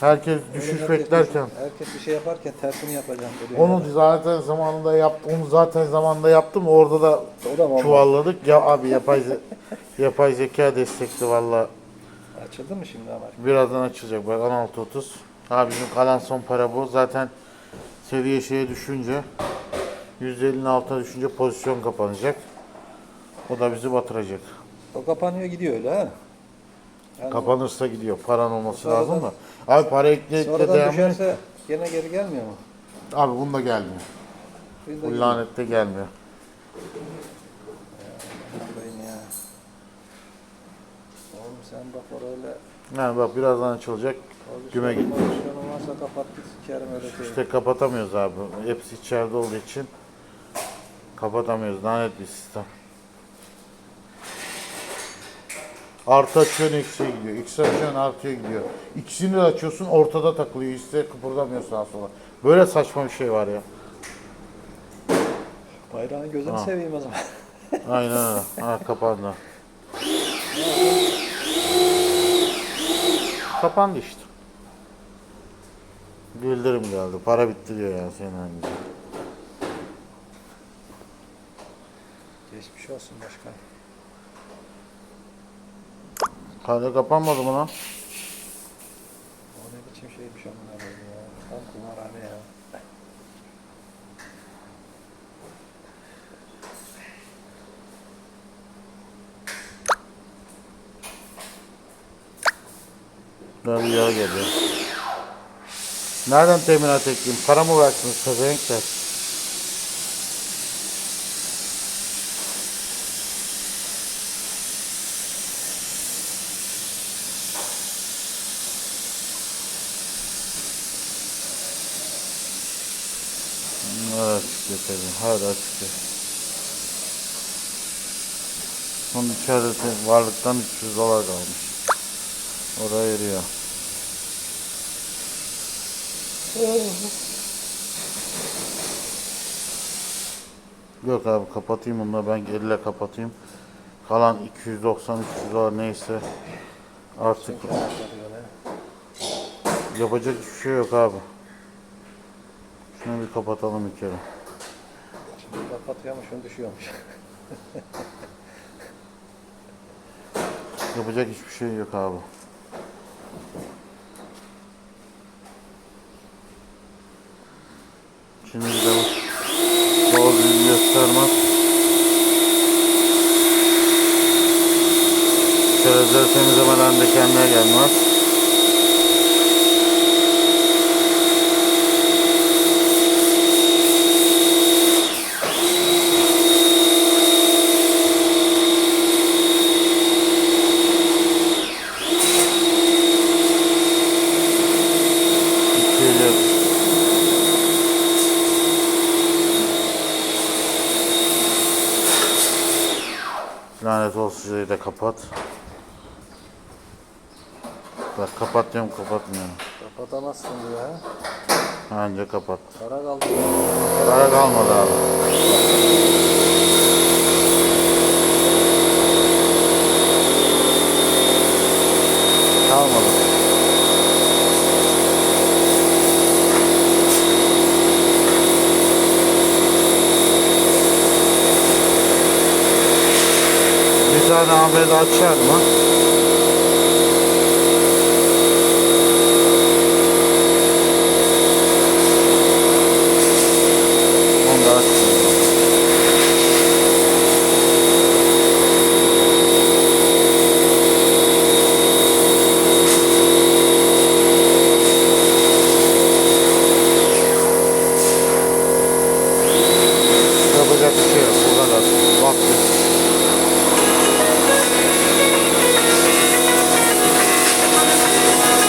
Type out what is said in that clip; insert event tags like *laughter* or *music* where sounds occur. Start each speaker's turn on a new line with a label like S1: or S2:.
S1: Herkes düşüş
S2: herkes
S1: beklerken.
S2: düşün- Herkes bir şey yaparken tersini yapacağım.
S1: Onu
S2: yani.
S1: zaten zamanında yaptım. Onu zaten zamanında yaptım. Orada da
S2: O da
S1: çuvalladık. Ya abi yapay ze- *laughs* yapay zeka destekli valla.
S2: Açıldı mı şimdi ama?
S1: Birazdan açılacak bak 16.30. Abi bizim kalan son para bu. Zaten seviye şeye düşünce %50'nin altına düşünce pozisyon kapanacak. O da bizi batıracak.
S2: O kapanıyor gidiyor öyle ha. Yani
S1: Kapanırsa gidiyor. Paran olması
S2: Sonradan-
S1: lazım da. Abi para ekle ekle
S2: sonradan düşerse gene geri gelmiyor mu?
S1: Abi bunda gelmiyor.
S2: De
S1: Bu
S2: gidiyor.
S1: lanette gelmiyor.
S2: Bakayım ya. Oğlum sen bak orayla
S1: Yani bak birazdan açılacak. Güme git.
S2: Pozisyonun varsa kapat git sikerim öyle şey.
S1: İşte kapatamıyoruz abi. Hepsi içeride olduğu için kapatamıyoruz. Lanet bir sistem. Artı açıyorsun eksiye gidiyor. Eksi açıyorsun artıya gidiyor. İkisini de açıyorsun ortada takılıyor. İşte kıpırdamıyor sağa sola. Böyle saçma bir şey var ya.
S2: Bayrağın gözünü
S1: Ha.
S2: seveyim o zaman. *laughs*
S1: Aynen öyle. Ha kapandı. Kapandı işte. Bildirim geldi. Para bitti diyor yani senin halinde.
S2: Geçmiş olsun başkan.
S1: Hala kapanmadı mı lan?
S2: O ne biçim şeymiş amına koyayım ya. Tam kumarhane ya.
S1: Daha bir yağ geliyor. Nereden teminat ekleyeyim? Para mı versiniz pezevenkler? Çıkıyor tabii. Hala çıkıyor. Onun içeride varlıktan 300 dolar kalmış. Oraya eriyor. Yok abi kapatayım bunu da ben elle kapatayım. Kalan 290 300 dolar neyse artık yapacak hiçbir şey yok abi. Şunu bir kapatalım bir kere.
S2: Şimdi kapatıyormuş, şunu düşüyormuş. *laughs*
S1: Yapacak hiçbir şey yok abi. Şimdi bir bu doğru düzgün göstermez. Çerezleri temizlemeden de kendine gelmez. Lanet olsun şurayı da kapat. Bak kapat diyorum kapatmıyorum.
S2: Kapatamazsın diyor ha.
S1: Anca kapat.
S2: Para kaldı.
S1: Para kalmadı abi. Bunlara rağbet açar?